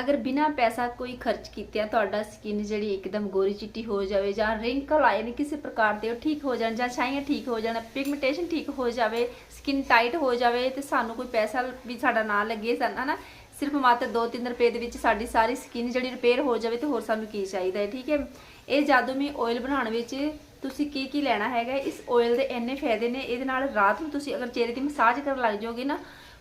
ਅਗਰ ਬਿਨਾ ਪੈਸਾ ਕੋਈ ਖਰਚ ਕੀਤਿਆਂ ਤੁਹਾਡਾ ਸਕਿਨ ਜਿਹੜੀ ਇੱਕਦਮ ਗੋਰੀ ਚਿੱਟੀ ਹੋ ਜਾਵੇ ਜਾਂ ਰਿੰਕਲ ਆਏ ਨੇ ਕਿਸੇ ਪ੍ਰਕਾਰ ਦੇ ਉਹ ਠੀਕ ਹੋ ਜਾਣ ਜਾਂ ਛਾਈਆਂ ਠੀਕ ਹੋ ਜਾਣ ਪਿਗਮੈਂਟੇਸ਼ਨ ਠੀਕ ਹੋ ਜਾਵੇ ਸਕਿਨ ਟਾਈਟ ਹੋ ਜਾਵੇ ਤੇ ਸਾਨੂੰ ਕੋਈ ਪੈਸਾ ਵੀ ਸਾਡਾ ਨਾ ਲੱਗੇ ਸਾਨੂੰ, ਹਨਾ? ਸਿਰਫ ਮਾਤਰ 2-3 ਰੁਪਏ ਦੇ ਵਿੱਚ ਸਾਡੀ ਸਾਰੀ ਸਕਿਨ ਜਿਹੜੀ ਰਿਪੇਅਰ ਹੋ ਜਾਵੇ ਤੇ ਹੋਰ ਸਾਨੂੰ ਕੀ ਚਾਹੀਦਾ ਹੈ, ਠੀਕ ਹੈ? ਇਹ ਜਾਦੂਮੀ ਆਇਲ ਬਣਾਉਣ ਵਿੱਚ ਤੁਸੀਂ ਕੀ ਕੀ ਲੈਣਾ ਹੈਗਾ, ਇਸ ਆਇਲ ਦੇ ਇੰਨੇ ਫਾਇਦੇ ਨੇ, ਇਹਦੇ ਨਾਲ ਰਾਤ ਨੂੰ ਤੁਸੀਂ ਅਗਰ ਚਿਹਰੇ ਦੀ ਮਸਾਜ ਕਰਨ ਲੱਗ ਜਾਓਗੇ ਨਾ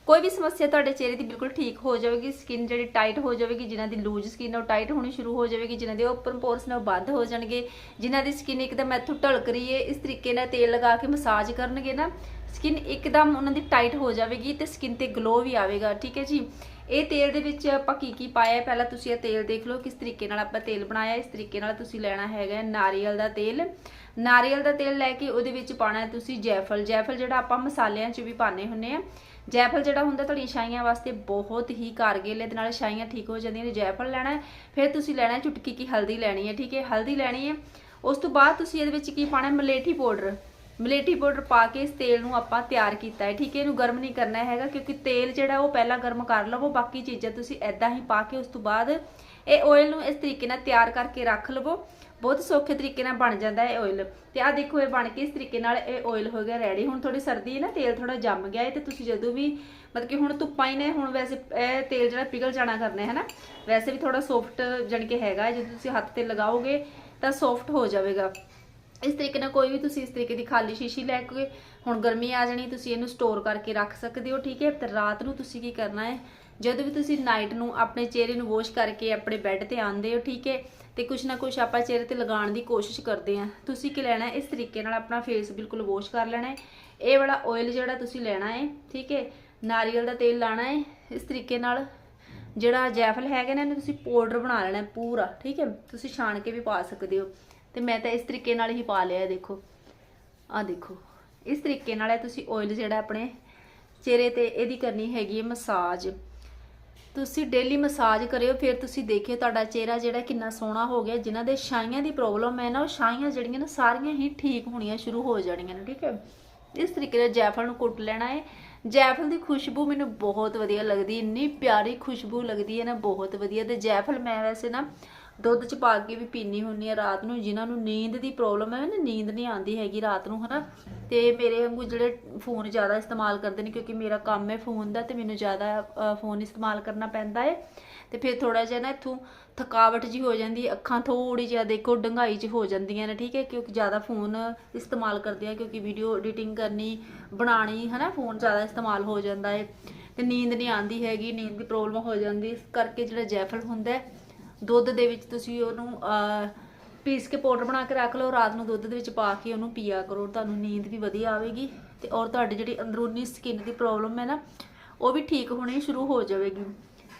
ਕੋਈ ਵੀ ਸਮੱਸਿਆ ਤੁਹਾਡੇ ਚਿਹਰੇ ਦੀ ਬਿਲਕੁਲ ਠੀਕ ਹੋ ਜਾਵੇਗੀ ਸਕਿਨ ਜਿਹੜੀ ਟਾਈਟ ਹੋ ਜਾਵੇਗੀ, ਜਿਨ੍ਹਾਂ ਦੀ ਲੂਜ਼ ਸਕਿਨ ਉਹ ਟਾਈਟ ਹੋਣੀ ਸ਼ੁਰੂ ਹੋ ਜਾਵੇਗੀ, ਜਿਨ੍ਹਾਂ ਦੇ ਓਪਨ ਪੋਰਸ ਨੇ ਉਹ ਬੰਦ ਹੋ ਜਾਣਗੇ, ਜਿਨ੍ਹਾਂ ਦੀ ਸਕਿਨ ਇੱਕਦਮ ਇੱਥੋਂ ਢਲਕ ਰਹੀ ਹੈ ਇਸ ਤਰੀਕੇ ਨਾਲ ਤੇਲ ਲਗਾ ਕੇ ਮਸਾਜ ਕਰਨਗੇ ਨਾ ਸਕਿਨ ਇੱਕਦਮ ਉਹਨਾਂ ਦੀ ਟਾਈਟ ਹੋ ਜਾਵੇਗੀ ਤੇ ਸਕਿਨ ਤੇ ਗਲੋ ਵੀ ਆਵੇਗਾ, ਠੀਕ ਹੈ ਜੀ? ਇਹ ਤੇਲ ਦੇ ਵਿੱਚ ਆਪਾਂ ਕੀ ਕੀ ਪਾਇਆ ਪਹਿਲਾਂ ਤੁਸੀਂ ਇਹ ਤੇਲ ਦੇਖ ਲਓ, ਕਿਸ ਤਰੀਕੇ ਨਾਲ ਆਪਾਂ ਤੇਲ ਬਣਾਇਆ ਇਸ ਤਰੀਕੇ ਨਾਲ ਤੁਸੀਂ ਲੈਣਾ ਹੈਗਾ ਨਾਰੀਅਲ ਦਾ ਤੇਲ। ਨਾਰੀਅਲ ਦਾ ਤੇਲ ਲੈ ਕੇ ਉਹਦੇ ਵਿੱਚ ਪਾਣਾ ਹੈ ਤੁਸੀਂ ਜੈਫਲ। ਜੈਫਲ ਜਿਹੜਾ ਆਪਾਂ ਮਸਾਲਿਆਂ 'ਚ ਵੀ ਪਾਣੇ ਹੁੰਨੇ ਆ ਜੈਫਲ ਜਿਹੜਾ ਹੁੰਦਾ ਤੁਹਾਡੀਆਂ ਛਾਈਆਂ ਵਾਸਤੇ ਬਹੁਤ ਹੀ ਕਾਰਗਿਲ ਇਹਦੇ ਨਾਲ ਛਾਈਆਂ ਠੀਕ ਹੋ ਜਾਂਦੀਆਂ ਨੇ, ਜੈਫਲ ਲੈਣਾ ਹੈ। ਫਿਰ ਤੁਸੀਂ ਲੈਣਾ ਚੁਟਕੀ ਕੀ ਹਲਦੀ ਲੈਣੀ ਹੈ, ਠੀਕ ਹੈ? ਹਲਦੀ ਲੈਣੀ ਹੈ। ਉਸ ਤੋਂ ਬਾਅਦ ਤੁਸੀਂ ਇਹਦੇ ਵਿੱਚ ਕੀ ਪਾਣਾ ਮਲੇਠੀ ਪਾਊਡਰ। ਮਲੇਟੀ ਪਾਊਡਰ ਪਾ ਕੇ ਇਸ ਤੇਲ ਨੂੰ ਆਪਾਂ ਤਿਆਰ ਕੀਤਾ ਹੈ। ਠੀਕ ਹੈ, ਇਹਨੂੰ ਗਰਮ ਨਹੀਂ ਕਰਨਾ ਹੈਗਾ ਕਿਉਂਕਿ ਤੇਲ ਜਿਹੜਾ ਉਹ ਪਹਿਲਾਂ ਗਰਮ ਕਰ ਲਵੋ, ਬਾਕੀ ਚੀਜ਼ਾਂ ਤੁਸੀਂ ਐਦਾਂ ਹੀ ਪਾ ਕੇ ਉਸ ਤੋਂ ਬਾਅਦ ਇਹ ਆਇਲ ਨੂੰ ਇਸ ਤਰੀਕੇ ਨਾਲ ਤਿਆਰ ਕਰਕੇ ਰੱਖ ਲਵੋ। ਬਹੁਤ ਸੌਖੇ ਤਰੀਕੇ ਨਾਲ ਬਣ ਜਾਂਦਾ ਹੈ ਆਇਲ ਤੇ ਆ ਦੇਖੋ, ਇਹ ਬਣ ਕੇ ਇਸ ਤਰੀਕੇ ਨਾਲ ਇਹ ਆਇਲ ਹੋ ਗਿਆ ਰੈਡੀ ਹੁਣ ਥੋੜੀ ਸਰਦੀ ਹੈ ਨਾ, ਤੇਲ ਥੋੜਾ ਜੰਮ ਗਿਆ ਹੈ ਤੇ ਤੁਸੀਂ ਜਦੋਂ ਵੀ ਮਤਲਬ ਕਿ ਹੁਣ ਧੁੱਪਾਂ ਹੀ ਨੇ, ਹੁਣ ਵੈਸੇ ਇਹ ਤੇਲ ਜਿਹੜਾ ਪਿਘਲ ਜਾਣਾ ਕਰਨਾ ਹੈ ਨਾ, ਵੈਸੇ ਵੀ ਥੋੜਾ ਸੌਫਟ ਜਣ ਕੇ ਹੈਗਾ ਜਦੋਂ ਤੁਸੀਂ ਹੱਥ ਤੇ ਲਗਾਓਗੇ ਤਾਂ ਸੌਫਟ ਹੋ ਜਾਵੇਗਾ। ਇਸ ਤਰੀਕੇ ਨਾਲ ਕੋਈ ਵੀ ਤੁਸੀਂ ਇਸ ਤਰੀਕੇ ਦੀ ਖਾਲੀ ਸ਼ੀਸ਼ੀ ਲੈ ਕੇ ਹੁਣ ਗਰਮੀ ਆ ਜਾਣੀ, ਤੁਸੀਂ ਇਹਨੂੰ ਸਟੋਰ ਕਰਕੇ ਰੱਖ ਸਕਦੇ ਹੋ, ਠੀਕ ਹੈ? ਤੇ ਰਾਤ ਨੂੰ ਤੁਸੀਂ ਕੀ ਕਰਨਾ ਹੈ? ਜਦੋਂ ਵੀ ਤੁਸੀਂ ਨਾਈਟ ਨੂੰ ਆਪਣੇ ਚਿਹਰੇ ਨੂੰ ਵਾਸ਼ ਕਰਕੇ ਆਪਣੇ ਬੈੱਡ ਤੇ ਆਉਂਦੇ ਹੋ, ਠੀਕ ਹੈ? ਤੇ ਕੁਛ ਨਾ ਕੁਛ ਆਪਾਂ ਚਿਹਰੇ ਤੇ ਲਗਾਉਣ ਦੀ ਕੋਸ਼ਿਸ਼ ਕਰਦੇ ਆ ਤੁਸੀਂ ਕੀ ਲੈਣਾ ਇਸ ਤਰੀਕੇ ਨਾਲ ਆਪਣਾ ਫੇਸ ਬਿਲਕੁਲ ਵਾਸ਼ ਕਰ ਲੈਣਾ ਹੈ। ਇਹ ਵਾਲਾ ਆਇਲ ਜਿਹੜਾ ਤੁਸੀਂ ਲੈਣਾ ਹੈ, ਠੀਕ ਹੈ? ਨਾਰੀਅਲ ਦਾ ਤੇਲ ਲਾਣਾ ਹੈ। ਇਸ ਤਰੀਕੇ ਨਾਲ ਜਿਹੜਾ ਜੈਫਲ ਹੈਗਾ ਨਾ, ਇਹਨੂੰ ਤੁਸੀਂ ਪਾਊਡਰ ਬਣਾ ਲੈਣਾ ਪੂਰਾ, ਠੀਕ ਹੈ? ਤੁਸੀਂ ਛਾਣ ਕੇ ਵੀ ਪਾ ਸਕਦੇ ਹੋ। ਤੇ ਮੈਂ ਤਾਂ ਇਸ ਤਰੀਕੇ ਨਾਲ ਹੀ ਪਾ ਲਿਆ ਦੇਖੋ। ਆ ਦੇਖੋ। ਇਸ ਤਰੀਕੇ ਨਾਲ ਤੁਸੀਂ ਆਇਲ ਜਿਹੜਾ ਆਪਣੇ ਚਿਹਰੇ ਤੇ ਇਹਦੀ ਕਰਨੀ ਹੈਗੀ ਹੈ ਮਸਾਜ ਤੁਸੀਂ ਡੇਲੀ ਮਸਾਜ ਕਰਿਓ, ਫਿਰ ਤੁਸੀਂ ਦੇਖਿਓ ਤੁਹਾਡਾ ਚਿਹਰਾ ਜਿਹੜਾ ਕਿੰਨਾ ਸੋਹਣਾ ਹੋ ਗਿਆ। ਜਿਨ੍ਹਾਂ ਦੇ ਛਾਈਆਂ ਦੀ ਪ੍ਰੋਬਲਮ ਹੈ ਨਾ, ਉਹ ਛਾਈਆਂ ਜਿਹੜੀਆਂ ਨੇ, ਸਾਰੀਆਂ ਹੀ ਠੀਕ ਹੋਣੀਆਂ ਸ਼ੁਰੂ ਹੋ ਜਾਣੀਆਂ ਨੇ, ਠੀਕ ਹੈ। ਇਸ ਤਰੀਕੇ ਨਾਲ ਜੈਫਲ ਨੂੰ ਕੁੱਟ ਲੈਣਾ ਹੈ। ਜੈਫਲ ਦੀ ਖੁਸ਼ਬੂ ਮੈਨੂੰ ਬਹੁਤ ਵਧੀਆ ਲੱਗਦੀ ਇੰਨੀ ਪਿਆਰੀ ਖੁਸ਼ਬੂ ਲੱਗਦੀ ਹੈ ਨਾ, ਬਹੁਤ ਵਧੀਆ। ਤੇ ਜੈਫਲ ਮੈਂ ਵੈਸੇ ਨਾ ਦੁੱਧ ਚ ਪਾ ਕੇ ਵੀ ਪੀਣੀ ਹੁੰਨੀ ਆ ਰਾਤ ਨੂੰ, ਜਿਨ੍ਹਾਂ ਨੂੰ ਨੀਂਦ ਦੀ ਪ੍ਰੋਬਲਮ ਹੈ ਨਾ, ਨੀਂਦ ਨਹੀਂ ਆਉਂਦੀ ਹੈਗੀ ਰਾਤ ਨੂੰ, ਹਨਾ। ਤੇ ਮੇਰੇ ਵਾਂਗੂ ਜਿਹੜੇ ਫੋਨ ਜ਼ਿਆਦਾ ਇਸਤੇਮਾਲ ਕਰਦੇ ਨੇ, ਕਿਉਂਕਿ ਮੇਰਾ ਕੰਮ ਹੈ ਫੋਨ ਦਾ, ਤੇ ਮੈਨੂੰ ਜ਼ਿਆਦਾ ਫੋਨ ਇਸਤੇਮਾਲ ਕਰਨਾ ਪੈਂਦਾ ਹੈ। ਤੇ ਫਿਰ ਥੋੜਾ ਜਿਹਾ ਨਾ ਇੱਥੋਂ ਥਕਾਵਟ ਜੀ ਹੋ ਜਾਂਦੀ ਅੱਖਾਂ ਥੋੜੀ ਜਿਹਾ ਦੇਖੋ ਡੰਗਾਈ ਚ ਹੋ ਜਾਂਦੀਆਂ ਨੇ, ਠੀਕ ਹੈ, ਕਿਉਂਕਿ ਜ਼ਿਆਦਾ ਫੋਨ ਇਸਤੇਮਾਲ ਕਰਦੇ ਆ, ਕਿਉਂਕਿ ਵੀਡੀਓ ਐਡੀਟਿੰਗ ਕਰਨੀ ਬਣਾਣੀ ਹਨਾ ਫੋਨ ਜ਼ਿਆਦਾ ਇਸਤੇਮਾਲ ਹੋ ਜਾਂਦਾ ਹੈ। ਤੇ ਨੀਂਦ ਨਹੀਂ ਆਉਂਦੀ ਹੈਗੀ, ਨੀਂਦ ਦੀ ਪ੍ਰੋਬਲਮ ਹੋ ਜਾਂਦੀ ਇਸ ਕਰਕੇ ਜਿਹੜਾ ਜੈਫਲ ਹੁੰਦਾ ਹੈ ਦੁੱਧ ਦੇ ਵਿੱਚ ਤੁਸੀਂ ਉਹਨੂੰ ਪੀਸ ਕੇ ਪਾਊਡਰ ਬਣਾ ਕੇ ਰੱਖ ਲਓ, ਰਾਤ ਨੂੰ ਦੁੱਧ ਦੇ ਵਿੱਚ ਪਾ ਕੇ ਉਹਨੂੰ ਪੀਆ ਕਰੋ, ਤੁਹਾਨੂੰ ਨੀਂਦ ਵੀ ਵਧੀਆ ਆਵੇਗੀ ਤੇ ਔਰ ਤੁਹਾਡੀ ਜਿਹੜੀ ਅੰਦਰੂਨੀ ਸਕਿਨ ਦੀ ਪ੍ਰੋਬਲਮ ਹੈ ਨਾ, ਉਹ ਵੀ ਠੀਕ ਹੋਣੀ ਸ਼ੁਰੂ ਹੋ ਜਾਵੇਗੀ।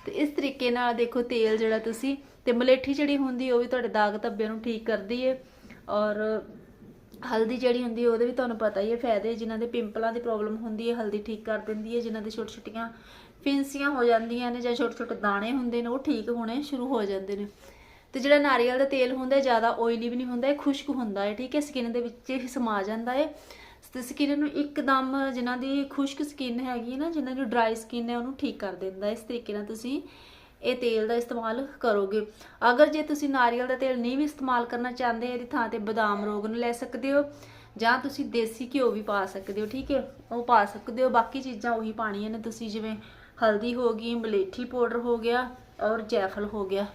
ਤੇ ਇਸ ਤਰੀਕੇ ਨਾਲ ਦੇਖੋ ਤੇਲ ਜਿਹੜਾ ਤੁਸੀਂ, ਤੇ ਮਲੇਠੀ ਜਿਹੜੀ ਹੁੰਦੀ ਉਹ ਵੀ ਤੁਹਾਡੇ ਦਾਗ ਧੱਬਿਆਂ ਨੂੰ ਠੀਕ ਕਰਦੀ ਹੈ ਔਰ ਹਲਦੀ ਜਿਹੜੀ ਹੁੰਦੀ ਹੈ ਉਹਦੇ ਵੀ ਤੁਹਾਨੂੰ ਪਤਾ ਹੀ ਹੈ ਫਾਇਦੇ ਜਿਨ੍ਹਾਂ ਦੇ ਪਿੰਪਲਾਂ ਦੀ ਪ੍ਰੋਬਲਮ ਹੁੰਦੀ ਹੈ ਹਲਦੀ ਠੀਕ ਕਰ ਦਿੰਦੀ ਹੈ ਜਿਨ੍ਹਾਂ ਦੇ ਛੋਟੇ ਛੋਟੀਆਂ ਫਿੰਸੀਆਂ ਹੋ ਜਾਂਦੀਆਂ ਨੇ ਜਾਂ ਛੋਟੇ ਛੋਟੇ ਦਾਣੇ ਹੁੰਦੇ ਨੇ, ਉਹ ਠੀਕ ਹੋਣੇ ਸ਼ੁਰੂ ਹੋ ਜਾਂਦੇ ਨੇ। ਤੇ ਜਿਹੜਾ ਨਾਰੀਅਲ ਦਾ ਤੇਲ ਹੁੰਦਾ ਜ਼ਿਆਦਾ ਆਇਲੀ ਵੀ ਨਹੀਂ ਹੁੰਦਾ, ਇਹ ਖੁਸ਼ਕ ਹੁੰਦਾ ਹੈ, ਠੀਕ ਹੈ? ਸਕਿਨ ਦੇ ਵਿੱਚ ਹੀ ਸਮਾ ਜਾਂਦਾ ਹੈ। ਤੇ ਸਕਿਨ ਨੂੰ ਇੱਕਦਮ ਜਿਨ੍ਹਾਂ ਦੀ ਖੁਸ਼ਕ ਸਕਿਨ ਹੈਗੀ ਹੈ ਨਾ, ਜਿਨ੍ਹਾਂ ਦੀ ਡਰਾਈ ਸਕਿਨ ਹੈ, ਉਹਨੂੰ ਠੀਕ ਕਰ ਦਿੰਦਾ ਇਸ ਤਰੀਕੇ ਨਾਲ ਤੁਸੀਂ ਇਹ ਤੇਲ ਦਾ ਇਸਤੇਮਾਲ ਕਰੋਗੇ। ਅਗਰ ਜੇ ਤੁਸੀਂ ਨਾਰੀਅਲ ਦਾ ਤੇਲ ਨਹੀਂ ਵੀ ਇਸਤੇਮਾਲ ਕਰਨਾ ਚਾਹੁੰਦੇ, ਇਹਦੀ ਥਾਂ ਤੇ ਬਦਾਮ ਰੋਗ ਨੂੰ ਲੈ ਸਕਦੇ ਹੋ, ਜਾਂ ਤੁਸੀਂ ਦੇਸੀ ਘਿਓ ਵੀ ਪਾ ਸਕਦੇ ਹੋ, ਠੀਕ ਹੈ? ਉਹ ਪਾ ਸਕਦੇ ਹੋ, ਬਾਕੀ ਚੀਜ਼ਾਂ ਉਹੀ ਪਾਣੀਆਂ ਨੇ ਤੁਸੀਂ, ਜਿਵੇਂ ਹਲਦੀ ਹੋ ਗਈ, ਮਲੇਠੀ ਪਾਊਡਰ ਹੋ ਗਿਆ ਔਰ ਜੈਫਲ ਹੋ ਗਿਆ।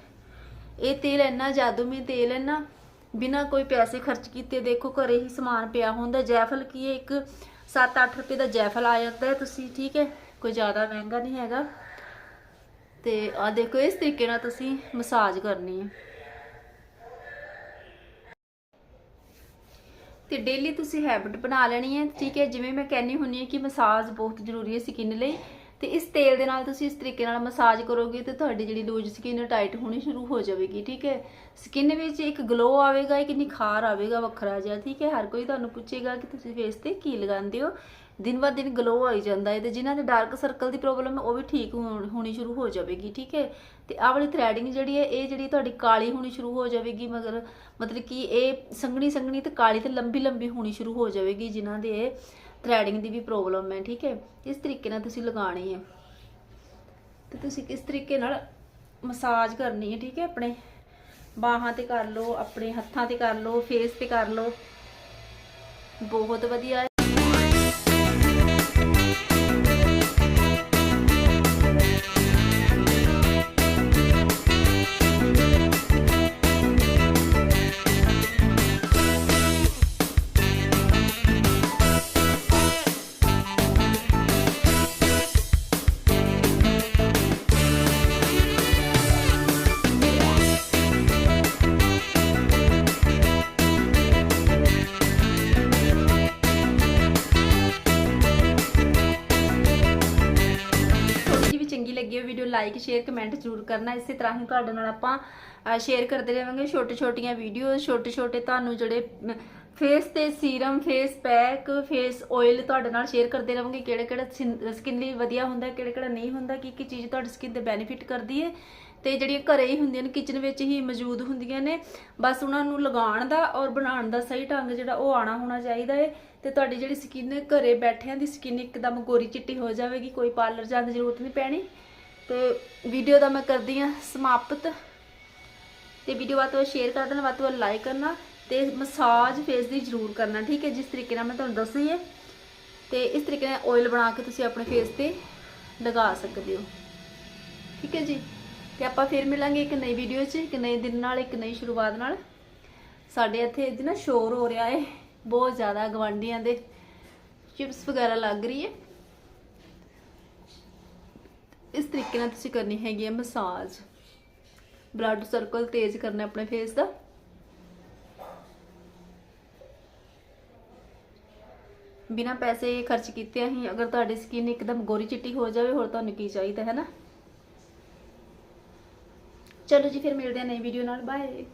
ਇਹ ਤੇਲ ਇੰਨਾ ਜਾਦੂਮੀ ਤੇਲ ਹੈ ਨਾ, ਬਿਨਾ ਕੋਈ ਪੈਸੇ ਖਰਚ ਕੀਤੇ ਦੇਖੋ ਘਰੇ ਹੀ ਸਮਾਨ ਪਿਆ ਹੁੰਦਾ। ਜੈਫਲ ਕੀ ਹੈ? ਇੱਕ 7-8 ਰੁਪਏ ਦਾ ਜੈਫਲ ਆ ਜਾਂਦਾ ਹੈ। ਤੁਸੀਂ ਠੀਕ ਹੈ? ਕੋਈ ਜ਼ਿਆਦਾ ਮਹਿੰਗਾ ਨਹੀਂ ਹੈਗਾ। ਤੇ ਆ ਦੇਖੋ, ਇਸ ਤਰੀਕੇ ਨਾਲ ਤੁਸੀਂ ਮਸਾਜ ਕਰਨੀ ਹੈ। ਤੇ ਡੇਲੀ ਤੁਸੀਂ ਹੈਬਿਟ ਬਣਾ ਲੈਣੀ ਹੈ। ਠੀਕ ਹੈ? ਜਿਵੇਂ ਮੈਂ ਕਹਿੰਨੀ ਹੁੰਨੀ ਹਾਂ ਕਿ ਮਸਾਜ ਬਹੁਤ ਜ਼ਰੂਰੀ ਹੈ ਸਕਿਨ ਲਈ। ਤੇ ਇਸ ਤੇਲ ਦੇ ਨਾਲ ਤੁਸੀਂ ਇਸ ਤਰੀਕੇ ਨਾਲ ਮਸਾਜ ਕਰੋਗੇ ਤੇ ਤੁਹਾਡੀ ਜਿਹੜੀ ਲੂਜ ਸਕਿਨ ਟਾਈਟ ਹੋਣੀ ਸ਼ੁਰੂ ਹੋ ਜਾਵੇਗੀ, ਠੀਕ ਹੈ? ਸਕਿਨ ਵਿੱਚ ਇੱਕ ਗਲੋ ਆਵੇਗਾ, ਇੱਕ ਨਿਖਾਰ ਆਵੇਗਾ ਵੱਖਰਾ ਜਿਹਾ, ਠੀਕ ਹੈ? ਹਰ ਕੋਈ ਤੁਹਾਨੂੰ ਪੁੱਛੇਗਾ ਕਿ ਤੁਸੀਂ ਫੇਸ ਤੇ ਕੀ ਲਗਾਉਂਦੇ ਹੋ। ਦਿਨ ਬਾ ਦਿਨ ਗਲੋ ਆਈ ਜਾਂਦਾ ਹੈ ਤੇ ਜਿਨ੍ਹਾਂ ਦੇ ਡਾਰਕ ਸਰਕਲ ਦੀ ਪ੍ਰੋਬਲਮ ਹੈ, ਉਹ ਵੀ ਠੀਕ ਹੋਣ- ਹੋਣੀ ਸ਼ੁਰੂ ਹੋ ਜਾਵੇਗੀ, ਠੀਕ ਹੈ? ਤੇ ਆਹ ਵਾਲੀ ਥ੍ਰੈਡਿੰਗ ਜਿਹੜੀ ਹੈ, ਇਹ ਜਿਹੜੀ ਤੁਹਾਡੀ ਕਾਲੀ ਹੋਣੀ ਸ਼ੁਰੂ ਹੋ ਜਾਵੇਗੀ, ਮਗਰ ਮਤਲਬ ਕਿ ਇਹ ਸੰਘਣੀ ਸੰਘਣੀ ਤੇ ਕਾਲੀ ਤੇ ਲੰਬੀ ਲੰਬੀ ਹੋਣੀ ਸ਼ੁਰੂ ਹੋ ਜਾਵੇਗੀ ਜਿਨ੍ਹਾਂ ਦੇ ਥ੍ਰੈਡਿੰਗ ਦੀ ਵੀ ਪ੍ਰੋਬਲਮ ਹੈ, ਠੀਕ ਹੈ? ਇਸ ਤਰੀਕੇ ਨਾਲ ਤੁਸੀਂ ਲਗਾਣੀ ਹੈ। ਤੇ ਤੁਸੀਂ ਕਿਸ ਤਰੀਕੇ ਨਾਲ ਮਸਾਜ ਕਰਨੀ ਹੈ, ਠੀਕ ਹੈ? ਆਪਣੇ ਬਾਹਾਂ ਤੇ ਕਰ ਲਓ, ਆਪਣੇ ਹੱਥਾਂ ਤੇ ਕਰ ਲਓ ਫੇਸ ਤੇ ਕਰ ਲਓ। ਬਹੁਤ ਵਧੀਆ ਲਾਈਕ ਸ਼ੇਅਰ ਕਮੈਂਟ ਜ਼ਰੂਰ ਕਰਨਾ। ਇਸੇ ਤਰ੍ਹਾਂ ਹੀ ਤੁਹਾਡੇ ਨਾਲ ਆਪਾਂ ਸ਼ੇਅਰ ਕਰਦੇ ਰਹਾਂਗੇ ਛੋਟੇ ਛੋਟੀਆਂ ਵੀਡੀਓਜ਼ ਛੋਟੇ ਛੋਟੇ ਤੁਹਾਨੂੰ ਜਿਹੜੇ ਫੇਸ ਤੇ serum face pack face oil ਤੁਹਾਡੇ ਨਾਲ ਸ਼ੇਅਰ ਕਰਦੇ ਰਹਾਂਗੇ। ਕਿਹੜੇ ਕਿਹੜਾ ਸਕਿਨ ਲਈ ਵਧੀਆ ਹੁੰਦਾ ਕਿਹੜੇ ਕਿਹੜਾ ਨਹੀਂ ਹੁੰਦਾ ਕੀ ਕੀ ਚੀਜ਼ ਤੁਹਾਡੀ ਸਕਿਨ ਤੇ ਬੈਨੀਫਿਟ ਕਰਦੀ ਹੈ ਤੇ ਜਿਹੜੀਆਂ ਘਰੇ ਹੀ ਹੁੰਦੀਆਂ ਨੇ ਕਿਚਨ ਵਿੱਚ ਹੀ ਮੌਜੂਦ ਹੁੰਦੀਆਂ ਨੇ, ਬਸ ਉਹਨਾਂ ਨੂੰ ਲਗਾਉਣ ਦਾ ਔਰ ਬਣਾਉਣ ਦਾ ਸਹੀ ਢੰਗ ਜਿਹੜਾ ਉਹ ਆਣਾ ਹੋਣਾ ਚਾਹੀਦਾ ਹੈ ਤੇ ਤੁਹਾਡੀ ਜਿਹੜੀ ਸਕਿਨ ਘਰੇ ਬੈਠਿਆਂ ਦੀ ਸਕਿਨ ਇੱਕਦਮ ਗੋਰੀ ਚਿੱਟੀ ਹੋ ਜਾਵੇਗੀ, ਕੋਈ ਪਾਰਲਰ ਜਾਣ ਦੀ ਜ਼ਰੂਰਤ ਨਹੀਂ ਪੈਣੀ। ਤੇ ਵੀਡੀਓ ਦਾ ਮੈਂ ਕਰਦੀ ਹਾਂ ਸਮਾਪਤ। ਤੇ ਵੀਡੀਓ ਵੱਧ ਤੋਂ ਸ਼ੇਅਰ ਕਰ ਦੇਣਾ, ਵੱਧ ਤੋਂ ਲਾਈਕ ਕਰਨਾ ਤੇ ਮਸਾਜ ਫੇਸ ਦੀ ਜ਼ਰੂਰ ਕਰਨਾ, ਠੀਕ ਹੈ ਜਿਸ ਤਰੀਕੇ ਨਾਲ ਮੈਂ ਤੁਹਾਨੂੰ ਦੱਸੀ ਹੈ। ਤੇ ਇਸ ਤਰੀਕੇ ਨਾਲ ਆਇਲ ਬਣਾ ਕੇ ਤੁਸੀਂ ਆਪਣੇ ਫੇਸ ਤੇ ਲਗਾ ਸਕਦੇ ਹੋ। ਠੀਕ ਹੈ ਜੀ? ਤੇ ਆਪਾਂ ਫਿਰ ਮਿਲਾਂਗੇ ਇੱਕ ਨਈ ਵੀਡੀਓ 'ਚ, ਇੱਕ ਨਏ ਦਿਨ ਨਾਲ, ਇੱਕ ਨਈ ਸ਼ੁਰੂਆਤ ਨਾਲ। ਸਾਡੇ ਇੱਥੇ ਇਹਦੀ ਨਾ ਸ਼ੋਰ ਹੋ ਰਿਹਾ ਹੈ ਬਹੁਤ ਜ਼ਿਆਦਾ ਗਵਾਂਢੀਆਂ ਦੇ ਚਿਪਸ ਵਗੈਰਾ ਲੱਗ ਰਹੀ ਹੈ ਇਸ ਤਰੀਕੇ ਨਾਲ ਤੁਸੀਂ ਕਰਨੀ ਹੈਗੀ ਹੈ ਮਸਾਜ ਬਲੱਡ ਸਰਕਲ ਤੇਜ਼ ਕਰਨਾ ਆਪਣੇ ਫੇਸ ਦਾ ਬਿਨਾ ਪੈਸੇ ਖਰਚ ਕੀਤੇ ਹੀ ਅਗਰ ਤੁਹਾਡੀ ਸਕਿਨ ਇੱਕਦਮ ਗੋਰੀ ਚਿੱਟੀ ਹੋ ਜਾਵੇ ਹੋਰ ਤੁਹਾਨੂੰ ਕੀ ਚਾਹੀਦਾ ਹੈ ਨਾ ਚਲੋ ਜੀ ਫਿਰ ਮਿਲਦੇ ਹਾਂ ਨਈ ਵੀਡੀਓ ਨਾਲ ਬਾਏ